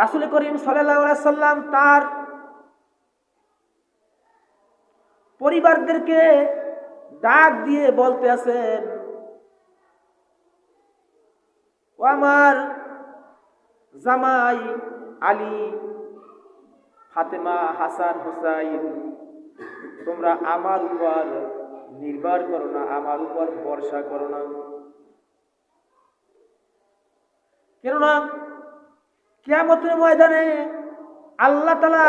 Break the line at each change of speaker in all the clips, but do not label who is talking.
রাসুল করিম সাল্লাম তার পরিবারদেরকে ডাক দিয়ে বলতে আছেন, ও আমার জামাই আলী, ফাতেমা হাসান হুসাইন, তোমরা আমার উপর নির্ভর করো না, আমার উপর ভরসা করো না। কেননা কেয়ামতের ময়দানে আল্লাহ তালা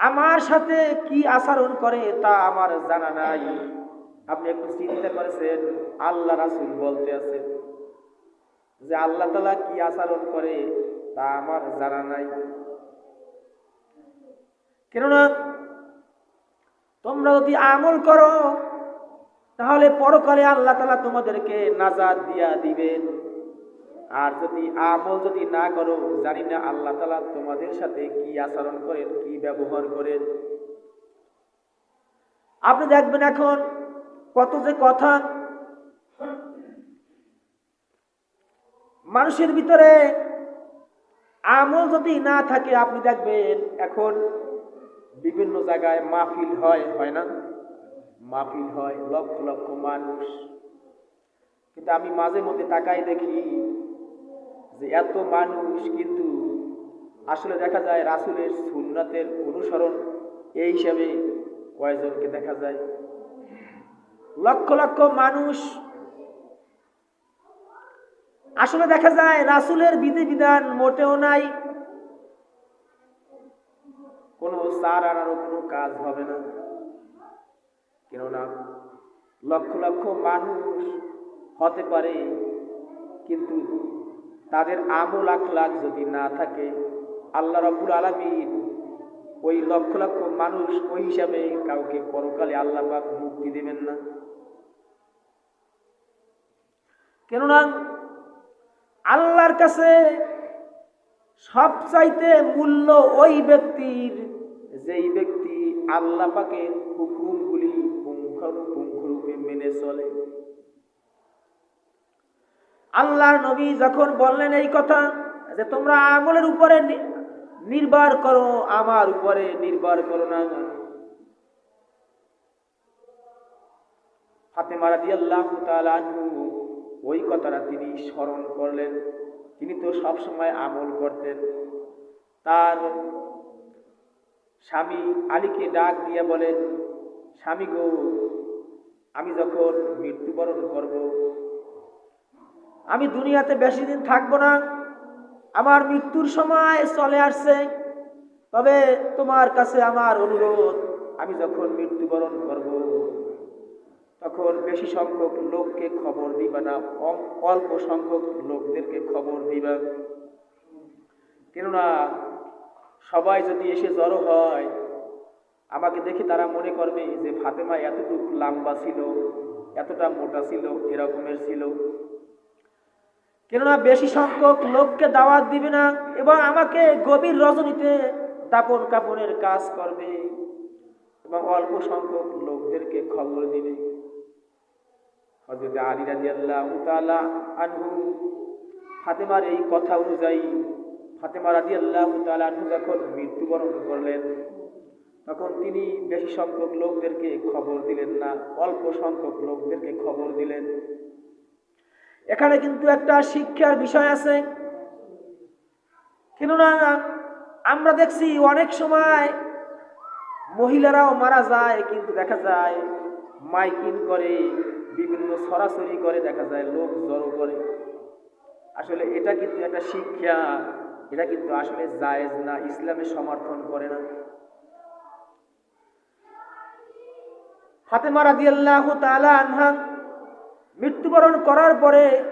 আমার সাথে কি আচরণ করে তা আমার জানা নাই। আপনি একটু চিন্তা করেছেন, আল্লাহ রাসুল বলতে আছেন যে আল্লাহ তালা কি আচরণ করে তা আমার জানা নাই। কেননা তোমরা যদি আমল করো, তাহলে পরকালে আল্লাহ তালা তোমাদেরকে নাজাদ দিয়া দিবেন। আর যদি আমল যদি না করো, জানি না আল্লাহ তালা তোমাদের সাথে কি আচরণ করেন, কি ব্যবহার করেন। আপনি দেখবেন এখন কত যে কথা মানুষের ভিতরে আমল যদি না থাকে, আপনি দেখবেন এখন বিভিন্ন জায়গায় মাহফিল হয় হয় না? মাহফিল হয়, লক্ষ লক্ষ মানুষ। কিন্তু আমি মাঝে মধ্যে তাকাই দেখি যে এত মানুষ কিন্তু আসলে দেখা যায় রাসুলের সুন্নাতের অনুসরণ এই হিসাবে কয়েকজনকে দেখা যায়। লক্ষ লক্ষ মানুষ আসলে দেখা যায় রাসুলের বিধি বিধান মোটেও নাই। কোনো সার আনারও কোনো কাজ হবে না। কেননা লক্ষ লক্ষ মানুষ হতে পারে কিন্তু তাদের আমল আখলাখ যদি না থাকে, আল্লাহ রব্বুল আলমিন ওই লক্ষ লক্ষ মানুষ ওই হিসাবে কাউকে পরকালে আল্লাহ পাক মুক্তি দেবেন না। কেননা আল্লাহর কাছে সবচাইতে মূল্য ওই ব্যক্তির, যেই ব্যক্তি আল্লাহ পাকের হুকুমগুলি পুঙ্খানুপুঙ্খরূপে মেনে চলে। আল্লাহর নবী যখন বললেন এই কথা, যে তোমরা আমলের উপরে নির্ভর করো, আমার উপরে নির্ভর করো না। ফাতেমা তাআলা আনহু, ওই কথাটা তিনি স্মরণ করলেন। তিনি তো সব সময় আমল করতেন। তার স্বামী আলীকে ডাক দিয়ে বলেন, স্বামী গো, আমি যখন মৃত্যুবরণ করব আমি দুনিয়াতে বেশি দিন থাকব না। আমার মৃত্যুর সময় চলে আসছে। তবে তোমার কাছে আমার অনুরোধ, আমি যখন মৃত্যুবরণ করব, তখন বেশি সংখ্যক লোককে খবর দিবা না অল্প সংখ্যক লোকদেরকে খবর দিবা। কেননা, সবাই যদি এসে জড়ো হয়, আমাকে দেখে তারা মনে করবে যে ফাতেমা এতটুকু লম্বা ছিল, এতটা মোটা ছিল এরকমের ছিল। কেননা বেশি সংখ্যক লোককে দাওয়াত দিবে না এবং আমাকে গভীর রজনীতে দাপন কাপনের কাজ করবে এবং অল্প সংখ্যক লোকদেরকে খবর দিবে। আনহু ফাতেমার এই কথা অনুযায়ী ফাতেমা রাদিয়াল্লাহু তাআলা আনহু যখন মৃত্যুবরণ করলেন, তখন তিনি বেশি সংখ্যক লোকদেরকে খবর দিলেন না, অল্প সংখ্যক লোকদেরকে খবর দিলেন। এখানে কিন্তু একটা শিক্ষার বিষয় আছে। কেননা আমরা দেখছি অনেক সময় মহিলারাও মারা যায়, কিন্তু দেখা যায় মাইকিং করে, বিভিন্ন সরাসরি করে, দেখা যায় লোক জড়ো করে। আসলে এটা কিন্তু একটা শিক্ষা, এটা কিন্তু আসলে জায়েজ না, ইসলামে সমর্থন করে না। ফাতেমা রাদিয়াল্লাহু তাআলা আনহা মৃত্যুবরণ করার পরে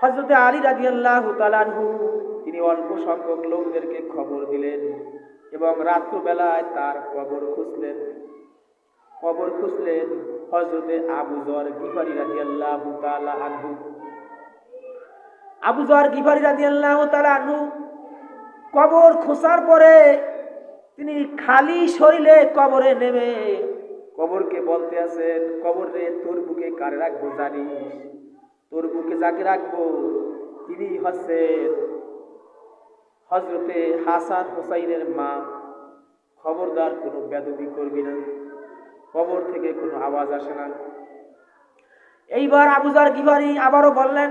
হজরতে আলী রাদিয়াল্লাহু আল্লাহ আনহু, তিনি অল্প সংখ্যক লোকদেরকে খবর দিলেন এবং রাত্রবেলায় তার কবর খুঁজলেন। কবর খুঁজলেন হজরতে আবু জর গিফারি রাদিয়াল্লাহু তাআলা আনহু। আবু জর গিফারি রাদিয়াল্লাহু তাআলা আনহু কবর খোঁচার পরে তিনি খালি শরীরে কবরে নেমে কবরকে বলতে আছেন কবর রে তোর বুকে কারে রাখব জানিস তোর বুকে যাকে রাখব? তিনি হচ্ছেন হজরতে হাসান হুসাইনের মা। খবরদার কোনো বেদবি করবি না। কবর থেকে কোনো আওয়াজ আসে না। এইবার আবুজার গিবারি আবারও বললেন,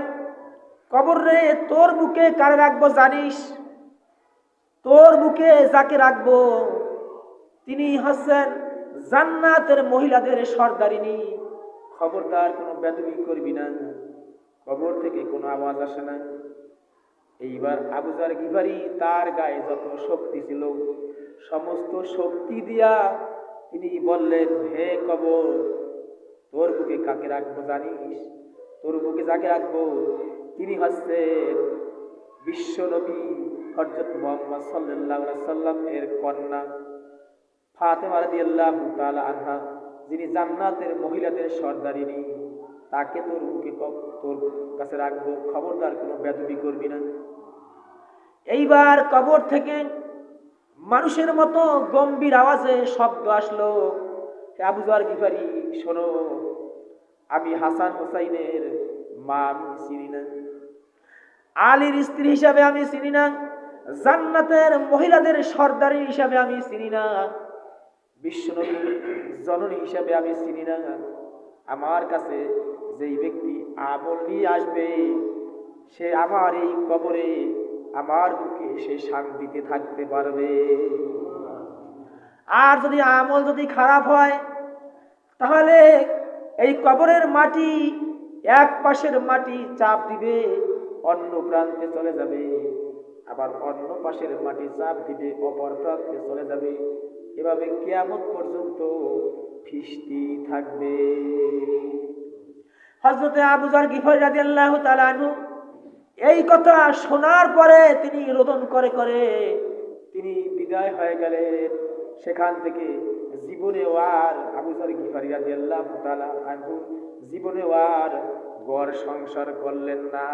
কবর রে, তোর বুকে কারে রাখব জানিস? তোর বুকে যাকে রাখব? তিনি হচ্ছেন জান্নাতের মহিলাদের সর্দারিনী খবরদার কোনো বেদবি করবি না। কবর থেকে কোনো আওয়াজ আসে না। এইবার আবুজার গিভারি তার গায়ে যত শক্তি ছিল, সমস্ত শক্তি দিয়া তিনি বললেন, হে কবর, তোর বুকে কাকে রাখব জানিস? তোর বুকে যাকে রাখব? তিনি হচ্ছেন বিশ্ব নবী হজরত মোহাম্মদ সাল্লাহ সাল্লাম এর কন্যা। ফাতেমা রাদিয়াল্লাহু তাআলা আনহা, যিনি জান্নাতের মহিলাদের সর্দারিনী তাকে তোর ক- তোর কাছে রাখব। খবরদার কোনো বেদবি করবি না। এইবার কবর থেকে মানুষের মতো গম্ভীর আওয়াজে শব্দ আসলো আবুজার গিফারি, শোনো, আমি হাসান হোসাইনের মা, আমি চিনি না। আলীর স্ত্রী হিসাবে আমি চিনি না। জান্নাতের মহিলাদের সর্দারি হিসাবে আমি চিনি না। বিশ্বনবী জননী হিসাবে আমি চিনি না। আমার কাছে যেই ব্যক্তি আমল নিয়ে আসবে, সে আমার এই কবরে আমার বুকে সে শান্তিতে থাকতে পারবে। আর যদি আমল যদি খারাপ হয়, তাহলে এই কবরের মাটি এক পাশের মাটি চাপ দিবে, অন্য প্রান্তে চলে যাবে। আবার অন্য পাশের মাটি চাপ দিবে, অপর প্রান্তে চলে যাবে। এভাবে কেয়ামত পর্যন্ত ফিস্তি থাকবে। হজরতে আবুজার গিফর রাজি আল্লাহ এই কথা শোনার পরে তিনি রোদন করে করে তিনি বিদায় হয়ে গেলেন। সেখান থেকে জীবনে আর আবুজার গিফারি রাজি আল্লাহ তালা আনহু গড় সংসার করলেন না।